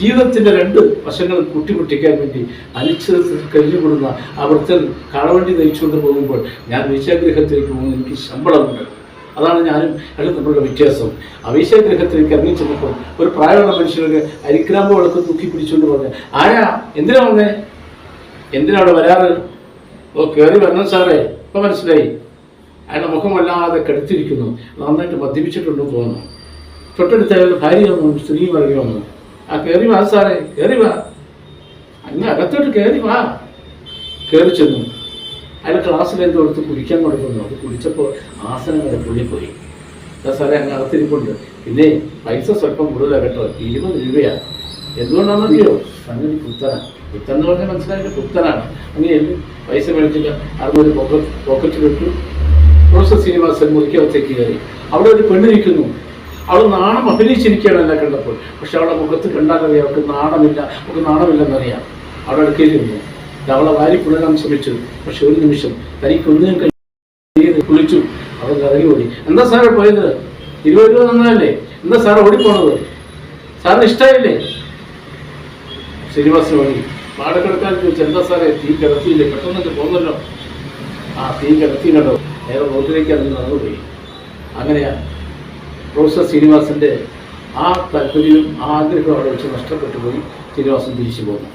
ജീവിതത്തിന്റെ രണ്ട് വശങ്ങൾ കൂട്ടിമുട്ടിക്കാൻ വേണ്ടി അനിശ്ചിതത്തിൽ കഴിഞ്ഞുകൂടുന്ന വൃത്തൻ കാളവണ്ടി നയിച്ചുകൊണ്ട് പോകുമ്പോൾ ഞാൻ വിശാഗ്രഹത്തിലേക്ക് പോകുന്ന. എനിക്ക് ശമ്പളമുണ്ട്. അതാണ് ഞാനും അതിൽ തമ്മിലുള്ള വ്യത്യാസം. അവിശാഗ്രഹത്തിലേക്ക് വീശാഗ്രഹത്തിലേക്ക് ഇറങ്ങി ചെന്നപ്പോൾ ഒരു പ്രായമുള്ള മനുഷ്യർക്ക് അരിക്രാമ്പ് വിളക്ക് തൂക്കി പിടിച്ചുകൊണ്ട് പറഞ്ഞു ആരാ? എന്തിനാ വന്നേ? എന്തിനാ അവിടെ വരാറ്? ഓ കയറി വരണം സാറേ. ഇപ്പൊ മനസ്സിലായി. അയാളുടെ മുഖം വല്ലാതെ കടുത്തിരിക്കുന്നു. നന്നായിട്ട് മദ്യപിച്ചിട്ടുണ്ടെന്ന് തോന്നുന്നു. തൊട്ടടുത്ത് അയാളുടെ ഭാര്യ വന്നു സ്ത്രീ വന്നു. ആ കയറി വാ സാറേ കയറി വാ. അങ്ങ് അകത്തോട്ട് കയറി വാ. കയറി ചെന്നു. അയാൾ ക്ലാസ്സിൽ എന്തോ എടുത്ത് കുടിക്കാൻ കൊടുക്കുന്നു അത് കുടിച്ചപ്പോൾ ആസനം വരെ പുള്ളിപ്പോയി സാറേ അങ്ങ് അകത്തിരിപ്പുണ്ട്. പിന്നെ പൈസ സ്വല്പം കൂടുതലാണ് കേട്ടോ ഇരുപത് രൂപയാണ് എന്തുകൊണ്ടാണെന്നറിയോ? അങ്ങനെ പുത്തനാണ് പുത്തൻ എന്ന് പറഞ്ഞാൽ മനസ്സിലായിട്ട് പുത്തനാണ്. അങ്ങനെ എന്ത് പൈസ മേടിച്ചില്ല അറുപത് പോക്കറ്റ് പോക്കറ്റ് ഇട്ടു. പ്രൊഫസർ ശ്രീനിവാസൻ മുറിക്കകത്തേക്ക് കയറി. അവിടെ ഒരു പെണ്ണ് നിൽക്കുന്നു. അവൾ നാണം അഭിനയിച്ചിരിക്കുകയാണ് എന്നെ കണ്ടപ്പോൾ. പക്ഷെ അവളുടെ മുഖത്ത് കണ്ടാലറിയാം അവൾക്ക് നാണമില്ല അവൾക്ക് നാണമില്ലെന്നറിയാം അവിടെ അടുക്കയിലിരുന്നു അവളെ വാരി പുണരാൻ ശ്രമിച്ചു. പക്ഷെ ഒരു നിമിഷം തനിക്കൊന്നും കഴിഞ്ഞ് കുളിച്ചു. അവൾ കറങ്ങി ഓടി. എന്താ സാറേ പോയത്? ഇരുപത് രൂപ തന്നതല്ലേ? എന്താ സാറ് ഓടിപ്പോണത്? സാറിന് ഇഷ്ടമായില്ലേ ശ്രീനിവാസൻ ഓടി. പാടക്കെടുക്കാൻ ചോദിച്ചു എന്താ സാറേ തീ കിടത്തിയില്ലേ പെട്ടെന്നൊക്കെ പോകുന്നല്ലോ ആ തീ കിടത്തി കണ്ടോ? നേരെ റോഡിലേക്ക് അതിന് നടന്നുപോയി. അങ്ങനെയാ പ്രൊഫസർ ശ്രീനിവാസന്റെ ആ താല്പര്യവും ആഗ്രഹവും അവിടെ വെച്ച് നഷ്ടപ്പെട്ടു പോയി ശ്രീനിവാസൻ തിരിച്ചു പോന്നു.